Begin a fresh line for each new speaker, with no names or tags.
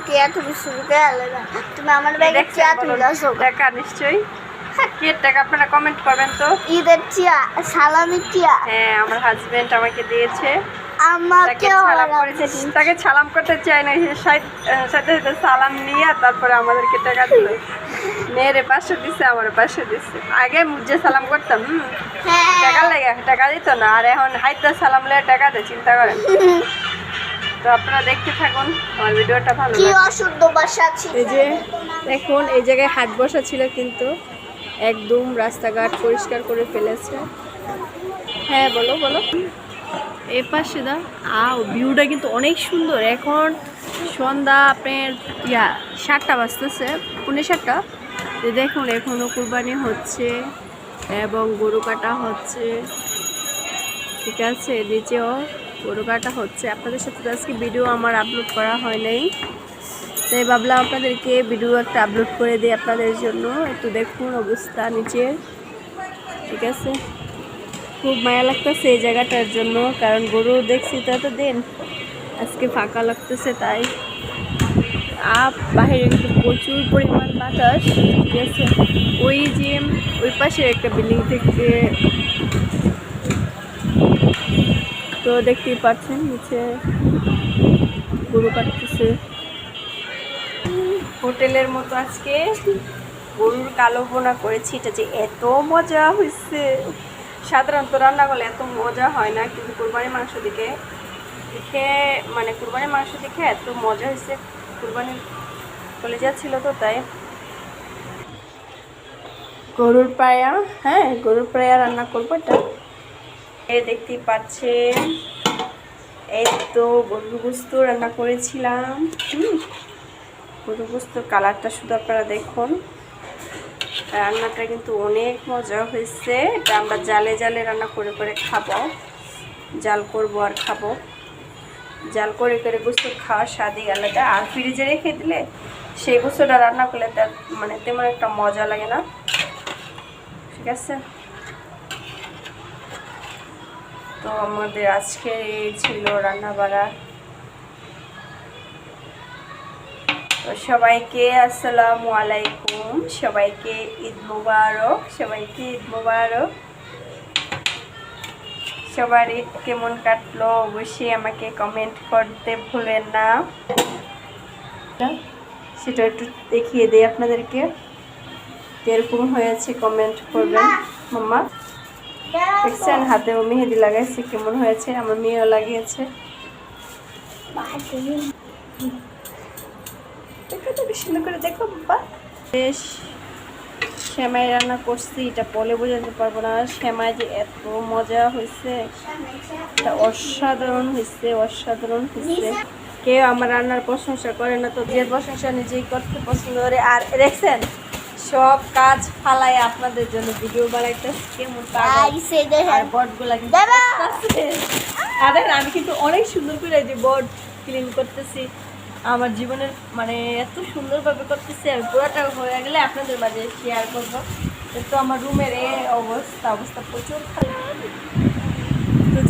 আমাকে এত বেশি গেলে তুমি আমার ব্যাগে
দেখছেন
চিয়া
বলুন?
তুলে
টাকা নিশ্চয়ই। কি টাকা আপনারা কমেন্ট করবেন তো?
ঈদের চিয়া সালামি চিয়া।
হ্যাঁ আমার হাজবেন্ড আমাকে দিয়েছে।
আমাকে
সালাম করেছে। তাকে সালাম করতে চাই না সাথে সাথে সালাম নিয়ে তারপরে আমাদেরকে টাকা দিল। মেয়েরে পাঁচশো দিছে আমার পাঁচশো দিচ্ছে আগে মুজে সালাম করতাম হুম, টাকা লেগে টাকা দিত না। আর এখন হাইতে সালাম লে টাকা দেয় চিন্তা করেন। তো আপনারা দেখতে থাকুন আমার ভিডিওটা ভালো
কি অশুদ্ধ ভাষা ছিল।
এই যে দেখুন এই জায়গায় হাট বসা ছিল কিন্তু একদম রাস্তাঘাট পরিষ্কার করে ফেলেছে। হ্যাঁ বলো বলো। এ পাশে দা আও ভিউটা কিন্তু অনেক সুন্দর। এখন সন্ধ্যা আপনার ইয়া সাতটা বাজতেছে পুনে সাতটা। দেখুন এখনও কুরবানি হচ্ছে এবং গরু কাটা হচ্ছে। ঠিক আছে নিচেও গরু কাটা হচ্ছে। আপনাদের সাথে আজকে ভিডিও আমার আপলোড করা হয় নাই। তাই ভাবলাম আপনাদেরকে ভিডিও একটা আপলোড করে দিই আপনাদের জন্য। একটু দেখুন অবস্থা নিচের। ঠিক আছে? খুব মায়া লাগতেছে এই জায়গাটার জন্য, কারণ গরু দেখছি তো এত দিন আজকে ফাঁকা লাগতেছে তাই। আপ বাইরে কিন্তু প্রচুর পরিমাণ বাতাস। ঠিক আছে? ওই যে, ওই পাশের একটা বিল্ডিং থেকে তো দেখতেই পাচ্ছেন, নিচে গরু কাটতেছে। হোটেলের মতো আজকে গরুর কালো বোনা করেছি, এটা যে এত মজা হয়েছে সাধারণত রান্না করলে এত মজা হয় না, কিন্তু কুরবানির মাংস দিকে দেখে মানে কুরবানির মাংস দেখে এত মজা হয়েছে কুরবানির কলেজা যাচ্ছিল তো, তাই। গরুর পায়া হ্যাঁ গরুর পায়া রান্না করব এটা। দেখতেই পাচ্ছেন। এই তো গরুর গোস্ত রান্না করেছিলাম। হুম, গরুর গোস্তর কালারটা শুধু আপনারা দেখুন। রান্নাটা কিন্তু অনেক মজা হয়েছে। এটা আমরা জালে জালে রান্না করে করে খাব। জাল করব আর খাব। জাল করে করে গোস্ত খাওয়ার স্বাদই আলাদা। আর ফ্রিজে রেখে দিলে সেই গোস্তটা রান্না করলে তার মানে তেমন একটা মজা লাগে না। ঠিক আছে? তো আমাদের আজকে এই ছিল রান্না বাড়া তো সবাইকে আসসালামু আলাইকুম, সবাইকে ঈদ মুবারক, সবাইকে ঈদ মুবারক। সবার ঈদ কেমন কাটলো অবশ্যই আমাকে কমেন্ট করতে ভুলেন না। সেটা একটু দেখিয়ে দিই আপনাদেরকে। কীরকম হয়েছে কমেন্ট করবেন। মাম্মা? দেখছেন, হাতেও মেহেদি লাগাইছে, কেমন হয়েছে, আমার মেয়েও লাগিয়েছে। সুন্দর করে বেশ শ্যামাই রান্না করছি, এটা বলে বোঝাতে পারব না। শ্যামাই যে এত মজা হয়েছে অসাধারণ হয়েছে অসাধারণ হয়েছে। কেউ আমার রান্নার প্রশংসা করে না, তো যে প্রশংসা নিজেই করতে পছন্দ করে। আর দেখছেন সব কাজ ফালাই আপনাদের জন্য ভিডিও বানাইতেছে কেমন আর বটগুলা কিন্তু আর আমি কিন্তু অনেক সুন্দর করে যে বোর্ড ক্লিন করতেছি। আমার জীবনের মানে এত সুন্দরভাবে করতেছি আমি পুরোটা হয়ে গেলে আপনাদের মাঝে শেয়ার করব। তো আমার রুমের এ অবস্থা অবস্থা প্রচুর খারাপ। তো